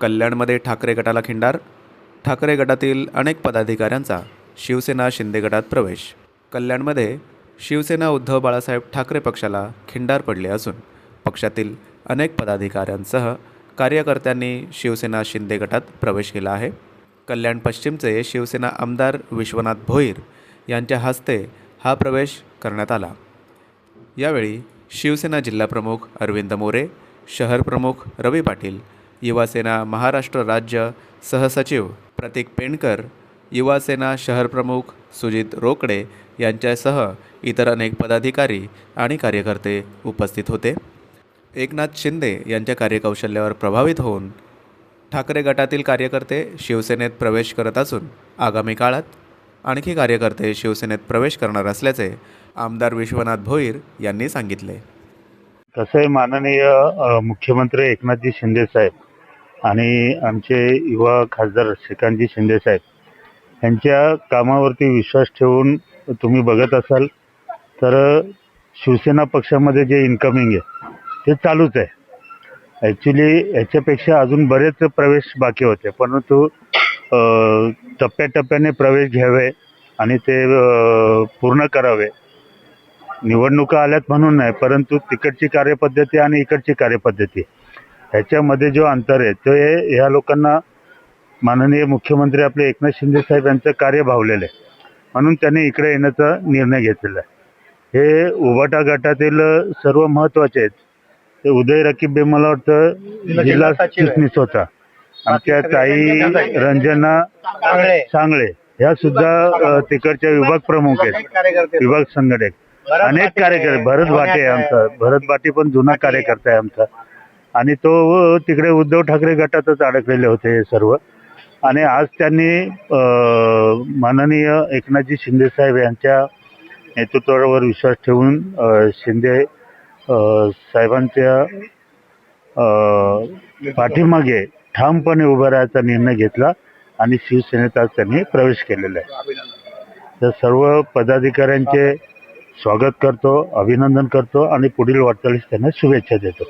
कल्याणमध्ये ठाकरे गटाला खिंडार. ठाकरे गटातील अनेक पदाधिकाऱ्यांचा शिवसेना शिंदे गटात प्रवेश. कल्याणमध्ये शिवसेना उद्धव बाळासाहेब ठाकरे पक्षाला खिंडार पडले असून पक्षातील अनेक पदाधिकाऱ्यांसह कार्यकर्त्यांनी शिवसेना शिंदे गटात प्रवेश केला आहे. कल्याण पश्चिमचे शिवसेना आमदार विश्वनाथ भोईर यांच्या हस्ते हा प्रवेश करण्यात आला. यावेळी शिवसेना जिल्हाप्रमुख अरविंद मोरे शहर प्रमुख रवी पाटील युवासेना महाराष्ट्र राज्य सहसचिव प्रतीक पेंडकर युवासेना शहर प्रमुख सुजित रोकडे यांच्यासह इतर अनेक पदाधिकारी आणि कार्यकर्ते उपस्थित होते. एकनाथ शिंदे यांच्या कार्यकौशल्यावर प्रभावित होऊन ठाकरे गटातील कार्यकर्ते शिवसेनेत प्रवेश करत असून आगामी काळात आणखी कार्यकर्ते शिवसेनेत प्रवेश करणार असल्याचे आमदार विश्वनाथ भोईर यांनी सांगितले. तसे माननीय मुख्यमंत्री एकनाथजी शिंदे साहेब आणि आमचे युवा खासदार श्रीकांतजी शिंदे साहेब यांच्या कामावरती विश्वास ठेवून तुम्ही बघत असाल तर शिवसेना पक्षामध्ये जे इन्कमिंग आहे ते चालूच आहे. ॲक्च्युली याच्यापेक्षा अजून बरेच प्रवेश बाकी होते परंतु टप्प्याटप्प्याने प्रवेश घ्यावे आणि ते पूर्ण करावे. निवडणुका आल्यात म्हणून नाही परंतु तिकडची कार्यपद्धती आणि इकडची कार्यपद्धती. ह्याच्यामध्ये जो अंतर आहे ते ह्या लोकांना माननीय मुख्यमंत्री आपले एकनाथ शिंदे साहेब यांचं कार्य भावलेलं आहे. म्हणून त्यांनी इकडे येण्याचा निर्णय घेतलेला आहे. हे उबाटा गटातील सर्व महत्त्वाचे आहेत. ते उदय रकीबे मला वाटतं जिल्हा चिटणीस होता. आमच्या ताई रंजना सांगळे. ह्या सुद्धा तिकडच्या विभाग प्रमुख आहेत. विभाग संघटक. अनेक कार्यकर्ते. भरत भाटे आमचा. भरत भाटे पण जुना कार्यकर्ता आहे आमचा. आणि तो तिकडे उद्धव ठाकरे गटातच अडकलेले होते हे सर्व. आणि आज त्यांनी माननीय एकनाथजी शिंदे साहेब यांच्या नेतृत्वावर विश्वास ठेवून शिंदे अं, साहेबांच्या पाठीमागे ठामपणे उभं राहायचा निर्णय घेतला आणि शिवसेनेत आज त्यांनी प्रवेश केलेला आहे. तर सर्व पदाधिकाऱ्यांचे स्वागत करतो अभिनंदन करतो आणि पुढील वाटचालीस त्यांना शुभेच्छा देतो.